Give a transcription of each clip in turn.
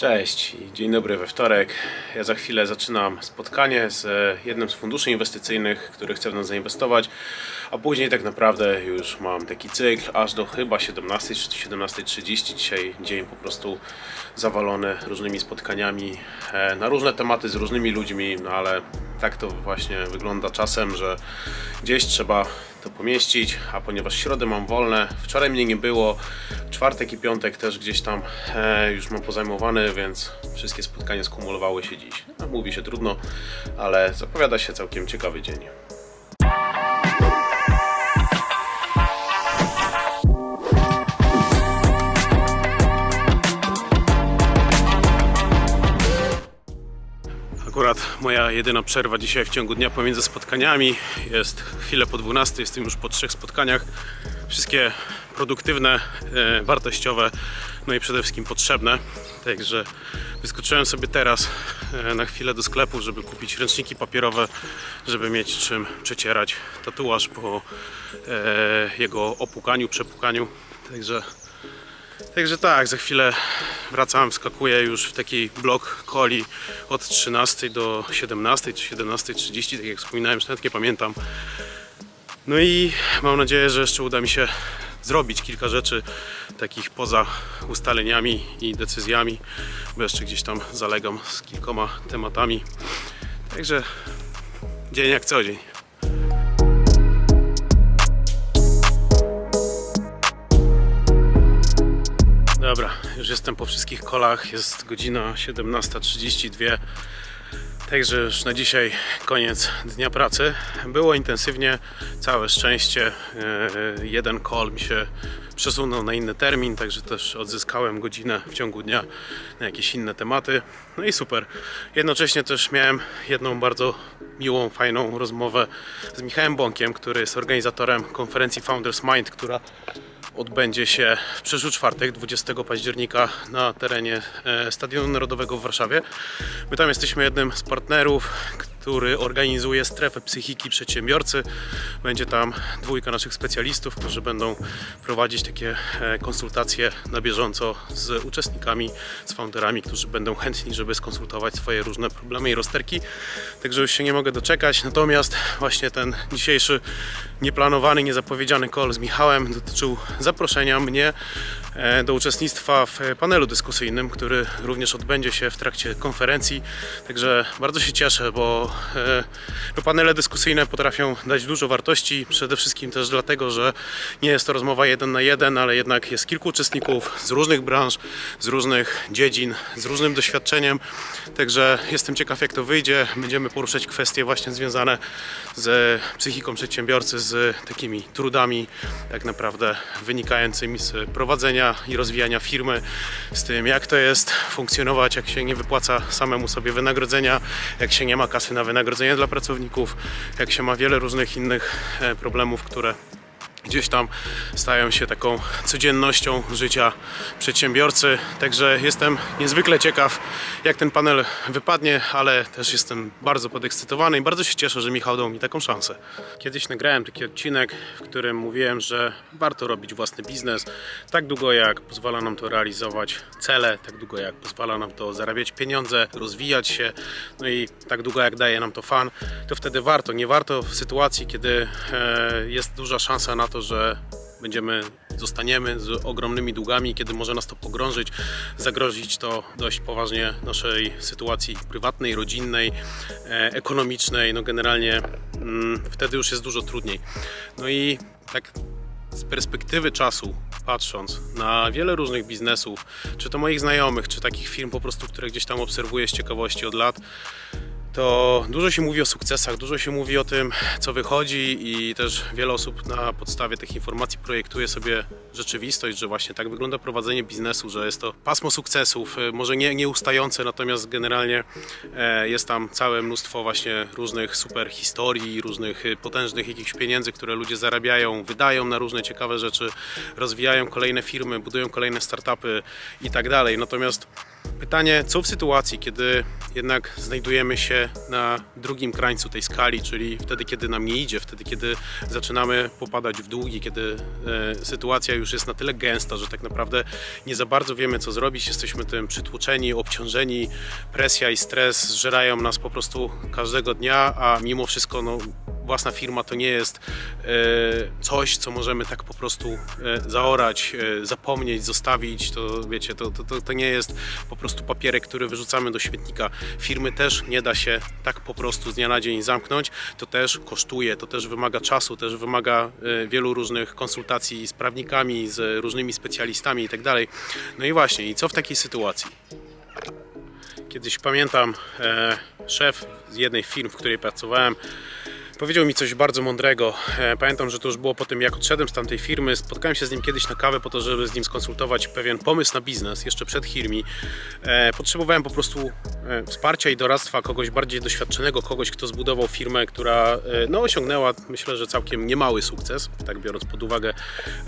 Cześć dzień dobry we wtorek. Ja za chwilę zaczynam spotkanie z e, jednym z funduszy inwestycyjnych, który chce w nas zainwestować, a później tak naprawdę już mam taki cykl aż do chyba 17 czy 17.30. Dzisiaj dzień po prostu zawalony różnymi spotkaniami e, na różne tematy z różnymi ludźmi, no ale tak to właśnie wygląda czasem, że gdzieś trzeba to pomieścić, a ponieważ środę mam wolne, wczoraj mnie nie było, czwartek i piątek też gdzieś tam e, już mam pozajmowany, więc wszystkie spotkania skumulowały się dziś. No, mówi się trudno, ale zapowiada się całkiem ciekawy dzień. Akurat moja jedyna przerwa dzisiaj w ciągu dnia pomiędzy spotkaniami jest chwilę po 12, jestem już po trzech spotkaniach. Wszystkie produktywne, e, wartościowe, no i przede wszystkim potrzebne. Także wyskoczyłem sobie teraz e, na chwilę do sklepu, żeby kupić ręczniki papierowe, żeby mieć czym przecierać tatuaż po e, jego opłukaniu, przepłukaniu. Także Także tak, za chwilę wracam, wskakuję już w taki blok coli od 13 do 17 czy 17.30, tak jak wspominałem, już nawet nie pamiętam. No i mam nadzieję, że jeszcze uda mi się zrobić kilka rzeczy takich poza ustaleniami i decyzjami, bo jeszcze gdzieś tam zalegam z kilkoma tematami. Także dzień jak co dzień. Dobra, już jestem po wszystkich kolach. Jest godzina 17.32. Także już na dzisiaj koniec dnia pracy. Było intensywnie, całe szczęście. e, Jeden call mi się przesunął na inny termin, także też odzyskałem godzinę w ciągu dnia na jakieś inne tematy. No i super. Jednocześnie też miałem jedną bardzo miłą, fajną rozmowę z Michałem Bąkiem, który jest organizatorem konferencji Founders Mind, która odbędzie się w przyszły czwartek, 20 października na terenie e, Stadionu Narodowego w Warszawie. My tam jesteśmy jednym z partnerów, który organizuje strefę psychiki przedsiębiorcy. Będzie tam dwójka naszych specjalistów, którzy będą prowadzić takie e, konsultacje na bieżąco z uczestnikami, z founderami, którzy będą chętni, żeby skonsultować swoje różne problemy i rozterki. Także już się nie mogę doczekać. Natomiast właśnie ten dzisiejszy nieplanowany, niezapowiedziany call z Michałem dotyczył zaproszenia mnie e, do uczestnictwa w panelu dyskusyjnym, który również odbędzie się w trakcie konferencji. Także bardzo się cieszę, bo e, no, panele dyskusyjne potrafią dać dużo wartości, przede wszystkim też dlatego, że nie jest to rozmowa jeden na jeden, ale jednak jest kilku uczestników z różnych branż, z różnych dziedzin, z różnym doświadczeniem. Także jestem ciekaw, jak to wyjdzie. Będziemy poruszać kwestie właśnie związane z psychiką przedsiębiorcy, z takimi trudami tak naprawdę wynikającymi z prowadzenia i rozwijania firmy, z tym jak to jest funkcjonować, jak się nie wypłaca samemu sobie wynagrodzenia, jak się nie ma kasy na wynagrodzenie dla pracowników, jak się ma wiele różnych innych e, problemów, które gdzieś tam stają się taką codziennością życia przedsiębiorcy. Także jestem niezwykle ciekaw, jak ten panel wypadnie, ale też jestem bardzo podekscytowany i bardzo się cieszę, że Michał dał mi taką szansę. Kiedyś nagrałem taki odcinek, w którym mówiłem, że warto robić własny biznes tak długo, jak pozwala nam to realizować cele, tak długo, jak pozwala nam to zarabiać pieniądze, rozwijać się, no i tak długo, jak daje nam to fan, to wtedy warto. Nie warto w sytuacji, kiedy e, jest duża szansa na to, że będziemy, zostaniemy z ogromnymi długami, kiedy może nas to pogrążyć, zagrozić to dość poważnie naszej sytuacji prywatnej, rodzinnej, e, ekonomicznej, no generalnie mm, wtedy już jest dużo trudniej. No i tak z perspektywy czasu, patrząc na wiele różnych biznesów, czy to moich znajomych, czy takich firm po prostu, które gdzieś tam obserwuję z ciekawości od lat, to dużo się mówi o sukcesach, dużo się mówi o tym, co wychodzi i też wiele osób na podstawie tych informacji projektuje sobie rzeczywistość, że właśnie tak wygląda prowadzenie biznesu, że jest to pasmo sukcesów, y, może nie nieustające, natomiast generalnie e, jest tam całe mnóstwo właśnie różnych super historii, różnych y, potężnych jakichś pieniędzy, które ludzie zarabiają, wydają na różne ciekawe rzeczy, rozwijają kolejne firmy, budują kolejne startupy i tak dalej. Natomiast Pytanie, co w sytuacji, kiedy jednak znajdujemy się na drugim krańcu tej skali, czyli wtedy, kiedy nam nie idzie, wtedy, kiedy zaczynamy popadać w długi, kiedy e, sytuacja już jest na tyle gęsta, że tak naprawdę nie za bardzo wiemy, co zrobić, jesteśmy tym przytłoczeni, obciążeni, presja i stres zżerają nas po prostu każdego dnia, a mimo wszystko no, własna firma to nie jest e, coś, co możemy tak po prostu e, zaorać, e, zapomnieć, zostawić. To wiecie, to, to, to, nie jest po prostu papierek, który wyrzucamy do śmietnika. Firmy też nie da się tak po prostu z dnia na dzień zamknąć. To też kosztuje, to też wymaga czasu, też wymaga wielu różnych konsultacji z prawnikami, z różnymi specjalistami itd. No i właśnie, i co w takiej sytuacji? Kiedyś pamiętam, e, szef z jednej firm, w której pracowałem, powiedział mi coś bardzo mądrego. E, pamiętam, że to już było po tym, jak odszedłem z tamtej firmy. Spotkałem się z nim kiedyś na kawę po to, żeby z nim skonsultować pewien pomysł na biznes, jeszcze przed Hirmi. E, potrzebowałem po prostu e, wsparcia i doradztwa kogoś bardziej doświadczonego, kogoś, kto zbudował firmę, która no, osiągnęła, myślę, że całkiem niemały sukces, tak biorąc pod uwagę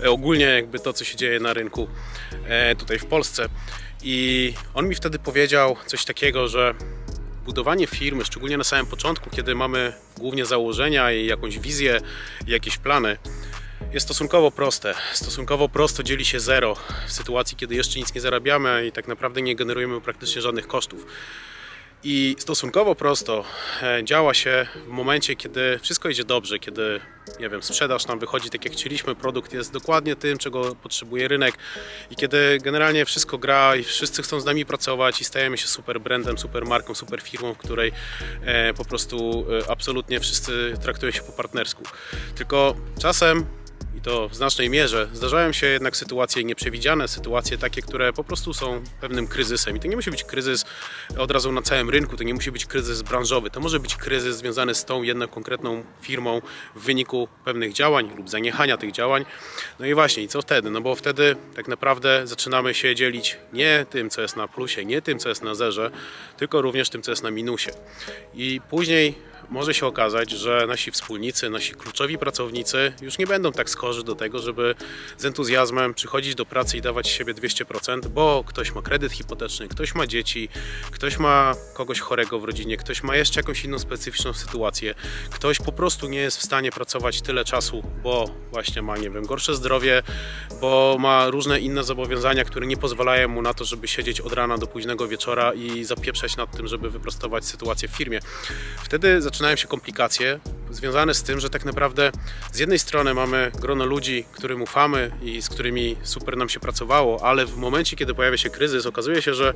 ogólnie jakby to, co się dzieje na rynku tutaj w Polsce. I on mi wtedy powiedział coś takiego, że budowanie firmy, szczególnie na samym początku, kiedy mamy głównie założenia i jakąś wizję, i jakieś plany, jest stosunkowo proste. Stosunkowo prosto dzieli się zero w sytuacji, kiedy jeszcze nic nie zarabiamy i tak naprawdę nie generujemy praktycznie żadnych kosztów. I stosunkowo prosto e, działa się w momencie, kiedy wszystko idzie dobrze, kiedy nie wiem, sprzedaż nam wychodzi tak jak chcieliśmy, produkt jest dokładnie tym, czego potrzebuje rynek i kiedy generalnie wszystko gra i wszyscy chcą z nami pracować i stajemy się super brandem, super marką, super firmą, w której e, po prostu e, absolutnie wszyscy traktują się po partnersku. Tylko czasem to w znacznej mierze. Zdarzają się jednak sytuacje nieprzewidziane, sytuacje takie, które po prostu są pewnym kryzysem. I to nie musi być kryzys od razu na całym rynku, to nie musi być kryzys branżowy. To może być kryzys związany z tą jedną konkretną firmą w wyniku pewnych działań lub zaniechania tych działań. No i właśnie, i co wtedy? No bo wtedy tak naprawdę zaczynamy się dzielić nie tym, co jest na plusie, nie tym, co jest na zerze, tylko również tym, co jest na minusie. I później może się okazać, że nasi wspólnicy, nasi kluczowi pracownicy już nie będą tak skorzy do tego, żeby z entuzjazmem przychodzić do pracy i dawać siebie 200%, bo ktoś ma kredyt hipoteczny, ktoś ma dzieci, ktoś ma kogoś chorego w rodzinie, ktoś ma jeszcze jakąś inną specyficzną sytuację, ktoś po prostu nie jest w stanie pracować tyle czasu, bo właśnie ma, nie wiem, gorsze zdrowie, bo ma różne inne zobowiązania, które nie pozwalają mu na to, żeby siedzieć od rana do późnego wieczora i zapieprzać nad tym, żeby wyprostować sytuację w firmie. Wtedy zaczynają się komplikacje związane z tym, że tak naprawdę z jednej strony mamy grono ludzi, którym ufamy i z którymi super nam się pracowało, ale w momencie, kiedy pojawia się kryzys, okazuje się, że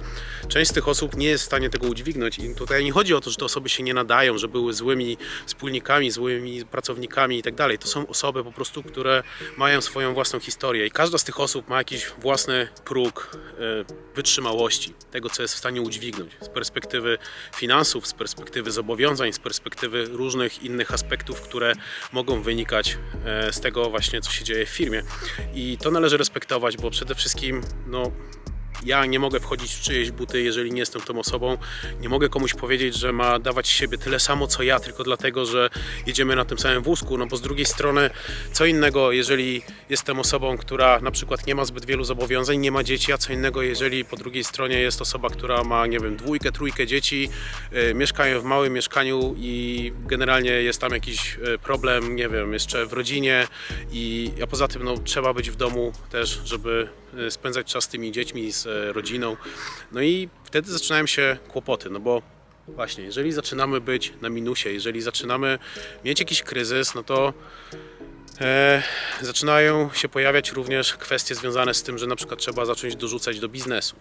część z tych osób nie jest w stanie tego udźwignąć. I tutaj nie chodzi o to, że te osoby się nie nadają, że były złymi wspólnikami, złymi pracownikami i tak dalej. To są osoby po prostu, które mają swoją własną historię i każda z tych osób ma jakiś własny próg e, wytrzymałości, tego, co jest w stanie udźwignąć z perspektywy finansów, z perspektywy zobowiązań, z perspektywy różnych innych aspektów, które mogą wynikać e, z tego właśnie, co się dzieje w firmie. I to należy respektować, bo przede wszystkim, no, ja nie mogę wchodzić w czyjeś buty, jeżeli nie jestem tą osobą. Nie mogę komuś powiedzieć, że ma dawać siebie tyle samo co ja, tylko dlatego, że jedziemy na tym samym wózku. No bo z drugiej strony, co innego, jeżeli jestem osobą, która na przykład nie ma zbyt wielu zobowiązań, nie ma dzieci, a co innego, jeżeli po drugiej stronie jest osoba, która ma, nie wiem, dwójkę, trójkę dzieci, yy, mieszkają w małym mieszkaniu i generalnie jest tam jakiś yy, problem, nie wiem, jeszcze w rodzinie i a poza tym, no, trzeba być w domu też, żeby y, spędzać czas z tymi dziećmi, z rodziną. No i wtedy zaczynają się kłopoty, no bo właśnie, jeżeli zaczynamy być na minusie, jeżeli zaczynamy mieć jakiś kryzys, no to e, zaczynają się pojawiać również kwestie związane z tym, że na przykład trzeba zacząć dorzucać do biznesu.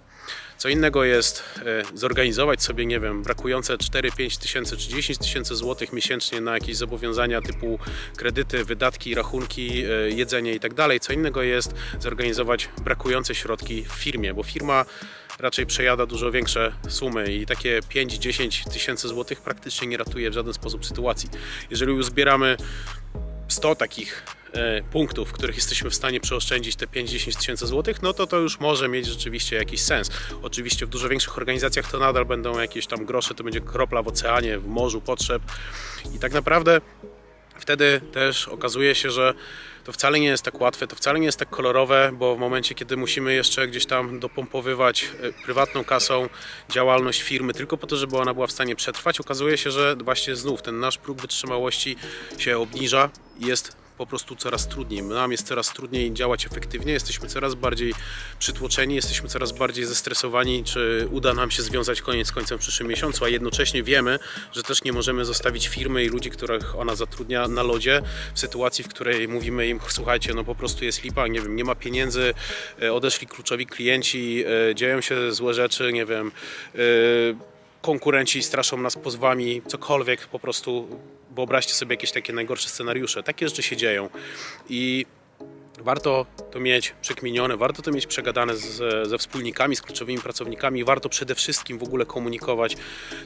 Co innego jest e, zorganizować sobie, nie wiem, brakujące 4-5 tysięcy czy 10 tysięcy złotych miesięcznie na jakieś zobowiązania typu kredyty, wydatki, rachunki, e, jedzenie i tak dalej. Co innego jest zorganizować brakujące środki w firmie, bo firma raczej przejada dużo większe sumy i takie 5-10 tysięcy złotych praktycznie nie ratuje w żaden sposób sytuacji. Jeżeli już zbieramy 100 takich e, punktów, w których jesteśmy w stanie przeoszczędzić te 5-10 tysięcy złotych, no to to już może mieć rzeczywiście jakiś sens. Oczywiście w dużo większych organizacjach to nadal będą jakieś tam grosze, to będzie kropla w oceanie, w morzu potrzeb i tak naprawdę wtedy też okazuje się, że to wcale nie jest tak łatwe, to wcale nie jest tak kolorowe, bo w momencie, kiedy musimy jeszcze gdzieś tam dopompowywać e, prywatną kasą działalność firmy tylko po to, żeby ona była w stanie przetrwać, okazuje się, że właśnie znów ten nasz próg wytrzymałości się obniża i jest po prostu coraz trudniej. Nam jest coraz trudniej działać efektywnie, jesteśmy coraz bardziej przytłoczeni, jesteśmy coraz bardziej zestresowani, czy uda nam się związać koniec końcem w przyszłym miesiącu, a jednocześnie wiemy, że też nie możemy zostawić firmy i ludzi, których ona zatrudnia na lodzie w sytuacji, w której mówimy im, słuchajcie, no po prostu jest lipa, nie wiem, nie ma pieniędzy, e, odeszli kluczowi klienci, e, dzieją się złe rzeczy, nie wiem, e, konkurenci straszą nas pozwami, cokolwiek po prostu wyobraźcie sobie jakieś takie najgorsze scenariusze. Takie rzeczy się dzieją i warto to mieć przekminione, warto to mieć przegadane z, ze wspólnikami, z kluczowymi pracownikami. Warto przede wszystkim w ogóle komunikować,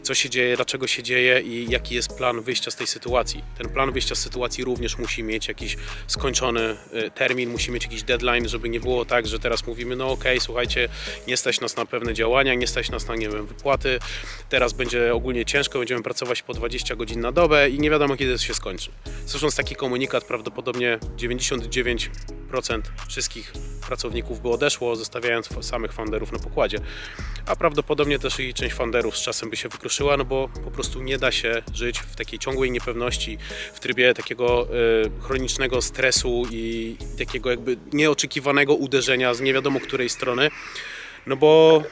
co się dzieje, dlaczego się dzieje i jaki jest plan wyjścia z tej sytuacji. Ten plan wyjścia z sytuacji również musi mieć jakiś skończony y, termin, musi mieć jakiś deadline, żeby nie było tak, że teraz mówimy, no okej, słuchajcie, nie stać nas na pewne działania, nie stać nas na, nie wiem, wypłaty, teraz będzie ogólnie ciężko, będziemy pracować po 20 godzin na dobę i nie wiadomo, kiedy to się skończy. Słysząc taki komunikat, prawdopodobnie 99% wszystkich pracowników by odeszło, zostawiając samych founderów na pokładzie. A prawdopodobnie też i część founderów z czasem by się wykruszyła, no bo po prostu nie da się żyć w takiej ciągłej niepewności, w trybie takiego e, chronicznego stresu i takiego jakby nieoczekiwanego uderzenia z nie wiadomo której strony. No bo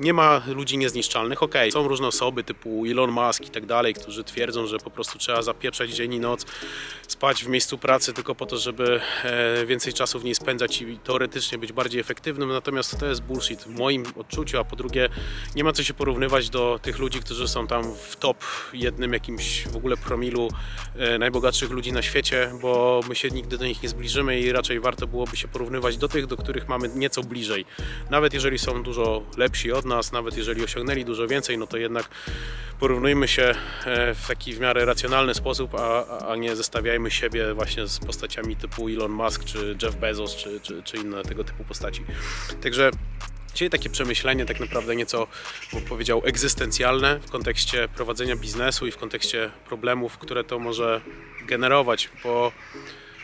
nie ma ludzi niezniszczalnych. Okej, są różne osoby typu Elon Musk i tak dalej, którzy twierdzą, że po prostu trzeba zapieprzać dzień i noc, spać w miejscu pracy tylko po to, żeby e, więcej czasu w niej spędzać i teoretycznie być bardziej efektywnym. Natomiast to jest bullshit w moim odczuciu, a po drugie nie ma co się porównywać do tych ludzi, którzy są tam w top jednym jakimś w ogóle promilu e, najbogatszych ludzi na świecie, bo my się nigdy do nich nie zbliżymy i raczej warto byłoby się porównywać do tych, do których mamy nieco bliżej. Nawet jeżeli są dużo lepsi od nas, nawet jeżeli osiągnęli dużo więcej, no to jednak porównujmy się e, w taki w miarę racjonalny sposób, a, a- nie zestawiajmy siebie właśnie z postaciami typu Elon Musk, czy Jeff Bezos, czy, czy, czy inne tego typu postaci. Także Dzisiaj takie przemyślenie tak naprawdę nieco powiedział egzystencjalne w kontekście prowadzenia biznesu i w kontekście problemów, które to może generować, bo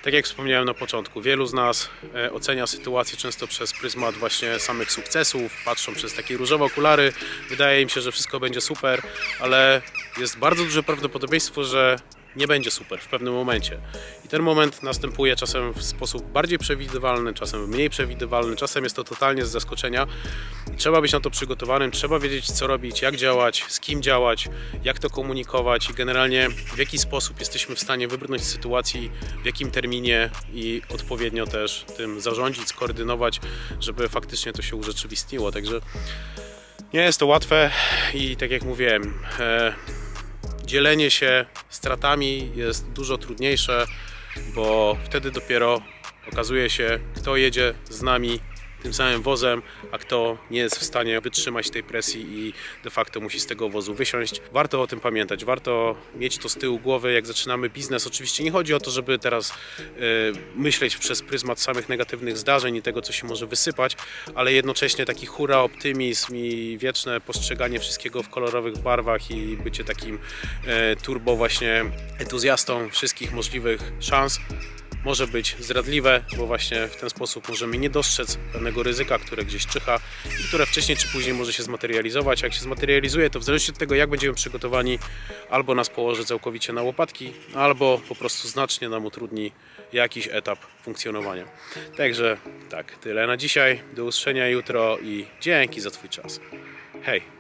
tak jak wspomniałem na początku, wielu z nas e, ocenia sytuację często przez pryzmat właśnie samych sukcesów, patrzą przez takie różowe okulary, wydaje im się, że wszystko będzie super, ale jest bardzo duże prawdopodobieństwo, że nie będzie super w pewnym momencie. I ten moment następuje czasem w sposób bardziej przewidywalny, czasem mniej przewidywalny, czasem jest to totalnie z zaskoczenia. Trzeba być na to przygotowanym, trzeba wiedzieć co robić, jak działać, z kim działać, jak to komunikować i generalnie w jaki sposób jesteśmy w stanie wybrnąć z sytuacji, w jakim terminie i odpowiednio też tym zarządzić, skoordynować, żeby faktycznie to się urzeczywistniło. Także nie jest to łatwe i tak jak mówiłem, e, dzielenie się stratami jest dużo trudniejsze, bo wtedy dopiero okazuje się, kto jedzie z nami tym samym wozem, a kto nie jest w stanie wytrzymać tej presji i de facto musi z tego wozu wysiąść. Warto o tym pamiętać, warto mieć to z tyłu głowy, jak zaczynamy biznes. Oczywiście nie chodzi o to, żeby teraz e, myśleć przez pryzmat samych negatywnych zdarzeń i tego, co się może wysypać, ale jednocześnie taki hura optymizm i wieczne postrzeganie wszystkiego w kolorowych barwach i bycie takim e, turbo właśnie entuzjastą wszystkich możliwych szans może być zdradliwe, bo właśnie w ten sposób możemy nie dostrzec pewnego ryzyka, które gdzieś czyha i które wcześniej czy później może się zmaterializować. Jak się zmaterializuje, to w zależności od tego, jak będziemy przygotowani, albo nas położy całkowicie na łopatki, albo po prostu znacznie nam utrudni jakiś etap funkcjonowania. Także tak, tyle na dzisiaj. Do usłyszenia jutro i dzięki za Twój czas. Hej!